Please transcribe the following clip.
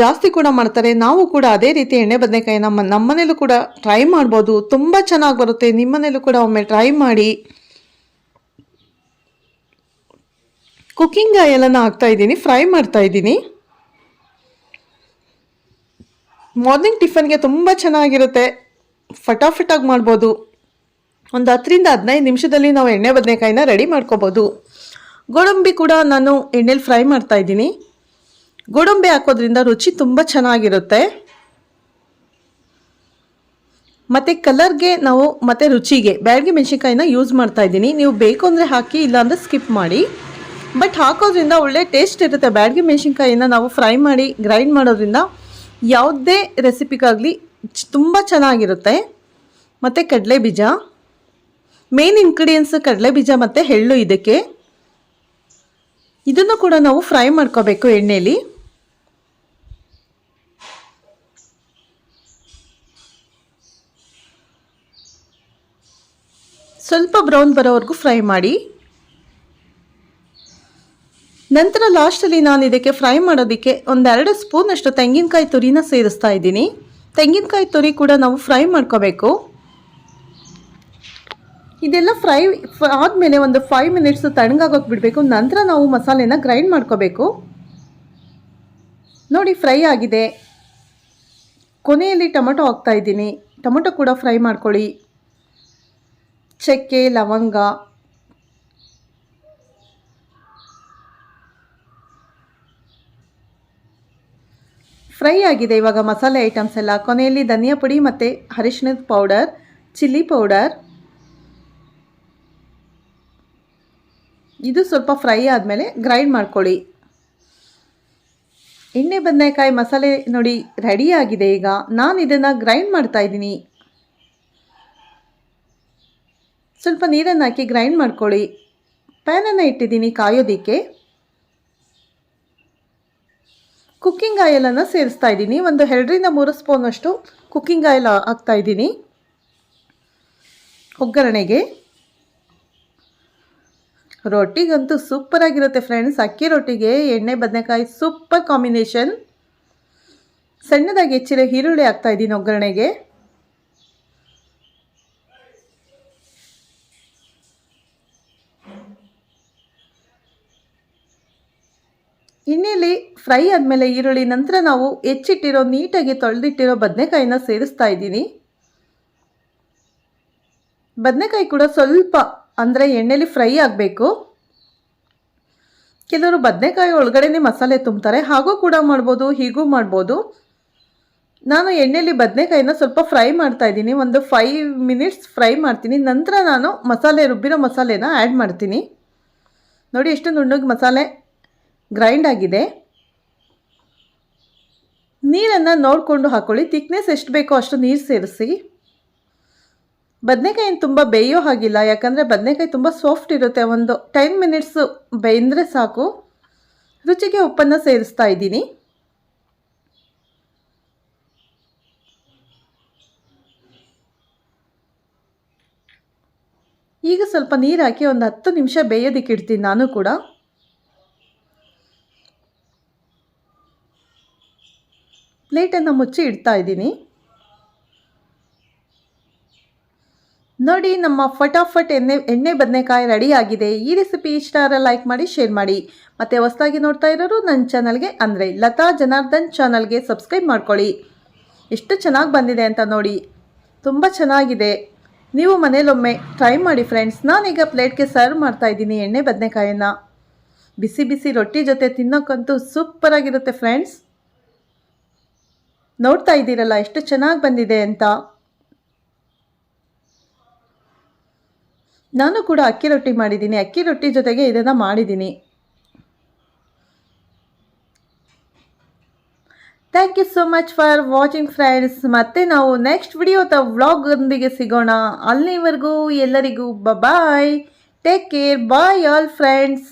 ಜಾಸ್ತಿ ಕೂಡ ಮಾಡ್ತಾರೆ. ನಾವು ಕೂಡ ಅದೇ ರೀತಿ ಎಣ್ಣೆ ಬದನೆಕಾಯಿ ನಮ್ಮ ನಮ್ಮನೇಲೂ ಕೂಡ ಟ್ರೈ ಮಾಡ್ಬೋದು. ತುಂಬ ಚೆನ್ನಾಗಿ ಬರುತ್ತೆ. ನಿಮ್ಮನೇಲೂ ಕೂಡ ಒಮ್ಮೆ ಟ್ರೈ ಮಾಡಿ. ಕುಕ್ಕಿಂಗ್ ಆಯಲನ್ನು ಹಾಕ್ತಾ ಇದ್ದೀನಿ. ಫ್ರೈ ಮಾಡ್ತಾ ಇದ್ದೀನಿ. ಮಾರ್ನಿಂಗ್ ಟಿಫನ್ಗೆ ತುಂಬ ಚೆನ್ನಾಗಿರುತ್ತೆ. ಫಟಾಫಟಾಗಿ ಮಾಡ್ಬೋದು. ಒಂದು ಹತ್ತರಿಂದ ಹದಿನೈದು ನಿಮಿಷದಲ್ಲಿ ನಾವು ಎಣ್ಣೆ ಬದನೆಕಾಯಿನ ರೆಡಿ ಮಾಡ್ಕೋಬೋದು. ಗೋಡಂಬಿ ಕೂಡ ನಾನು ಎಣ್ಣೆಲಿ ಫ್ರೈ ಮಾಡ್ತಾ ಇದ್ದೀನಿ. ಗೋಡಂಬಿ ಹಾಕೋದ್ರಿಂದ ರುಚಿ ತುಂಬ ಚೆನ್ನಾಗಿರುತ್ತೆ. ಮತ್ತು ಕಲರ್ಗೆ ನಾವು ಮತ್ತು ರುಚಿಗೆ ಬ್ಯಾಳ್ಗೆ ಮೆಣಸಿನ್ಕಾಯಿನ ಯೂಸ್ ಮಾಡ್ತಾ ಇದ್ದೀನಿ. ನೀವು ಬೇಕು ಅಂದರೆ ಹಾಕಿ ಇಲ್ಲಾಂದರೆ ಸ್ಕಿಪ್ ಮಾಡಿ. ಬಟ್ ಹಾಕೋದ್ರಿಂದ ಒಳ್ಳೆ ಟೇಸ್ಟ್ ಇರುತ್ತೆ. ಬ್ಯಾಡ್ಗೆ ಮೆಣಸಿನ್ಕಾಯಿನ ನಾವು ಫ್ರೈ ಮಾಡಿ, ಗ್ರೈಂಡ್ ಮಾಡೋದ್ರಿಂದ ಯಾವುದೇ ರೆಸಿಪಿಗಾಗಲಿ ತುಂಬ ಚೆನ್ನಾಗಿರುತ್ತೆ. ಮತ್ತು ಕಡಲೆ ಬೀಜ ಮೇನ್ ಇಂಗ್ರೀಡಿಯೆಂಟ್ಸ್ ಕಡಲೆ ಬೀಜ ಮತ್ತು ಎಳ್ಳು ಇದಕ್ಕೆ. ಇದನ್ನು ಕೂಡ ನಾವು ಫ್ರೈ ಮಾಡ್ಕೋಬೇಕು ಎಣ್ಣೆಯಲ್ಲಿ ಸ್ವಲ್ಪ ಬ್ರೌನ್ ಬರೋವರೆಗೂ ಫ್ರೈ ಮಾಡಿ. ನಂತರ ಲಾಸ್ಟಲ್ಲಿ ನಾನು ಇದಕ್ಕೆ ಫ್ರೈ ಮಾಡೋದಕ್ಕೆ ಒಂದೆರಡು ಸ್ಪೂನಷ್ಟು ತೆಂಗಿನಕಾಯಿ ತುರಿನ ಸೇರಿಸ್ತಾ ಇದ್ದೀನಿ. ತೆಂಗಿನಕಾಯಿ ತುರಿ ಕೂಡ ನಾವು ಫ್ರೈ ಮಾಡ್ಕೋಬೇಕು. ಇದೆಲ್ಲ ಫ್ರೈ ಆದಮೇಲೆ ಒಂದು ಫೈವ್ ಮಿನಿಟ್ಸ್ ತಣ್ಣಗಾಗೋಕೆ ಬಿಡಬೇಕು. ನಂತರ ನಾವು ಮಸಾಲೆನ ಗ್ರೈಂಡ್ ಮಾಡ್ಕೋಬೇಕು. ನೋಡಿ ಫ್ರೈ ಆಗಿದೆ. ಕೊನೆಯಲ್ಲಿ ಟೊಮೊಟೊ ಹಾಕ್ತಾ ಇದ್ದೀನಿ. ಟೊಮೊಟೊ ಕೂಡ ಫ್ರೈ ಮಾಡ್ಕೊಳ್ಳಿ. ಚಕ್ಕೆ ಲವಂಗ. ಫ್ರೈ ಆಗಿದೆ. ಇವಾಗ ಮಸಾಲೆ ಐಟಮ್ಸ್ ಎಲ್ಲ. ಕೊನೆಯಲ್ಲಿ ಧನಿಯಾ ಪುಡಿ ಮತ್ತು ಅರಿಶಿಣದ ಪೌಡರ್, ಚಿಲ್ಲಿ ಪೌಡರ್. ಇದು ಸ್ವಲ್ಪ ಫ್ರೈ ಆದಮೇಲೆ ಗ್ರೈಂಡ್ ಮಾಡ್ಕೊಳ್ಳಿ. ಎಣ್ಣೆ, ಬದನೆಕಾಯಿ ಮಸಾಲೆ ನೋಡಿ ರೆಡಿ ಆಗಿದೆ ಈಗ. ನಾನು ಇದನ್ನು ಗ್ರೈಂಡ್ ಮಾಡ್ತಾ ಇದ್ದೀನಿ. ಸ್ವಲ್ಪ ನೀರನ್ನು ಹಾಕಿ ಗ್ರೈಂಡ್ ಮಾಡ್ಕೊಳ್ಳಿ. ಪ್ಯಾನನ್ನು ಇಟ್ಟಿದ್ದೀನಿ ಕಾಯೋದಕ್ಕೆ. ಕುಕ್ಕಿಂಗ್ ಆಯಿಲನ್ನು ಸೇರಿಸ್ತಾ ಇದ್ದೀನಿ. ಒಂದು ಎರಡರಿಂದ ಮೂರು ಸ್ಪೂನಷ್ಟು ಕುಕ್ಕಿಂಗ್ ಆಯಿಲ್ ಹಾಕ್ತಾ ಇದ್ದೀನಿ. ಒಗ್ಗರಣೆಗೆ. ರೊಟ್ಟಿಗಂತೂ ಸೂಪರಾಗಿರುತ್ತೆ ಫ್ರೆಂಡ್ಸ್. ಅಕ್ಕಿ ರೊಟ್ಟಿಗೆ, ಎಣ್ಣೆ, ಬದನೆಕಾಯಿ, ಸೂಪರ್ ಕಾಂಬಿನೇಷನ್. ಸಣ್ಣದಾಗಿ ಹೆಚ್ಚಿರೋ ಈರುಳ್ಳಿ ಹಾಕ್ತಾ ಇದ್ದೀನಿ ಒಗ್ಗರಣೆಗೆ. ಎಣ್ಣೆಯಲ್ಲಿ ಫ್ರೈ ಆದಮೇಲೆ ಈರುಳ್ಳಿ ನಂತರ ನಾವು ಹೆಚ್ಚಿಟ್ಟಿರೋ ನೀಟಾಗಿ ತೊಳೆದಿಟ್ಟಿರೋ ಬದನೆಕಾಯಿನ ಸೇರಿಸ್ತಾ ಇದ್ದೀನಿ. ಬದನೆಕಾಯಿ ಕೂಡ ಸ್ವಲ್ಪ ಅಂದರೆ ಎಣ್ಣೆಲಿ ಫ್ರೈ ಆಗಬೇಕು. ಕೆಲವರು ಬದನೆಕಾಯಿ ಒಳಗಡೆನೇ ಮಸಾಲೆ ತುಂಬ್ತಾರೆ, ಹಾಗೂ ಕೂಡ ಮಾಡ್ಬೋದು, ಹೀಗೂ ಮಾಡ್ಬೋದು. ನಾನು ಎಣ್ಣೆಲಿ ಬದನೆಕಾಯಿನ ಸ್ವಲ್ಪ ಫ್ರೈ ಮಾಡ್ತಾ ಇದ್ದೀನಿ, ಒಂದು ಫೈವ್ ಮಿನಿಟ್ಸ್ ಫ್ರೈ ಮಾಡ್ತೀನಿ. ನಂತರ ನಾನು ಮಸಾಲೆ, ರುಬ್ಬಿರೋ ಮಸಾಲೆನ ಆ್ಯಡ್ ಮಾಡ್ತೀನಿ. ನೋಡಿ ಎಷ್ಟು ನುಣ್ಣಗೆ ಮಸಾಲೆ ಗ್ರೈಂಡ್ ಆಗಿದೆ. ನೀರನ್ನು ನೋಡಿಕೊಂಡು ಹಾಕ್ಕೊಳ್ಳಿ ತಿಕ್ನೆಸ್ ಎಷ್ಟು ಬೇಕೋ ಅಷ್ಟು ನೀರು ಸೇರಿಸಿ. ಬದನೆಕಾಯಿ ತುಂಬ ಬೇಯೋ ಹಾಗಿಲ್ಲ. ಯಾಕಂದರೆ ಬದನೆಕಾಯಿ ತುಂಬ ಸಾಫ್ಟ್ ಇರುತ್ತೆ. ಒಂದು ಟೆನ್ ಮಿನಿಟ್ಸು ಬೆಂದರೆ ಸಾಕು. ರುಚಿಗೆ ಉಪ್ಪನ್ನು ಸೇರಿಸ್ತಾ ಇದ್ದೀನಿ. ಈಗ ಸ್ವಲ್ಪ ನೀರು ಹಾಕಿ ಒಂದು ಹತ್ತು ನಿಮಿಷ ಬೇಯೋದಕ್ಕೆ ಇಡ್ತೀನಿ ನಾನು ಕೂಡ. ಪ್ಲೇಟನ್ನು ಮುಚ್ಚಿ ಇಡ್ತಾ ಇದ್ದೀನಿ. ನೋಡಿ, ನಮ್ಮ ಫಟಾಫಟ್ ಎಣ್ಣೆ ಎಣ್ಣೆ ಬದನೆಕಾಯಿ ರೆಡಿ ಆಗಿದೆ. ಈ ರೆಸಿಪಿ ಇಷ್ಟ ಆದರೆ ಲೈಕ್ ಮಾಡಿ, ಶೇರ್ ಮಾಡಿ. ಮತ್ತು ಹೊಸದಾಗಿ ನೋಡ್ತಾ ಇರೋರು ನನ್ನ ಚಾನಲ್ಗೆ ಅಂದರೆ ಲತಾ ಜನಾರ್ದನ್ ಚಾನಲ್ಗೆ ಸಬ್ಸ್ಕ್ರೈಬ್ ಮಾಡ್ಕೊಳ್ಳಿ. ಎಷ್ಟು ಚೆನ್ನಾಗಿ ಬಂದಿದೆ ಅಂತ ನೋಡಿ. ತುಂಬ ಚೆನ್ನಾಗಿದೆ. ನೀವು ಮನೇಲೊಮ್ಮೆ ಟ್ರೈ ಮಾಡಿ ಫ್ರೆಂಡ್ಸ್. ನಾನೀಗ ಪ್ಲೇಟ್ಗೆ ಸರ್ವ್ ಮಾಡ್ತಾ ಇದ್ದೀನಿ ಎಣ್ಣೆ ಬದನೆಕಾಯನ್ನು. ಬಿಸಿ ಬಿಸಿ ರೊಟ್ಟಿ ಜೊತೆ ತಿನ್ನೋಕ್ಕಂತೂ ಸೂಪರಾಗಿರುತ್ತೆ ಫ್ರೆಂಡ್ಸ್. ನೋಡ್ತಾ ಇದ್ದೀರಲ್ಲ, ಎಷ್ಟು ಚೆನ್ನಾಗಿ ಬಂದಿದೆ ಅಂತ. ನಾನು ಕೂಡ ಅಕ್ಕಿ ರೊಟ್ಟಿ ಮಾಡಿದ್ದೀನಿ. ಅಕ್ಕಿ ರೊಟ್ಟಿ ಜೊತೆಗೆ ಇದನ್ನು ಮಾಡಿದ್ದೀನಿ. Thank you so much for watching friends ಮತ್ತೆ ನಾವು ನೆಕ್ಸ್ಟ್ ವಿಡಿಯೋ ತ ವ್ಲಾಗೊಂದಿಗೆ ಸಿಗೋಣ. ಅಲ್ಲಿವರೆಗೂ ಎಲ್ಲರಿಗೂ bye take care bye all friends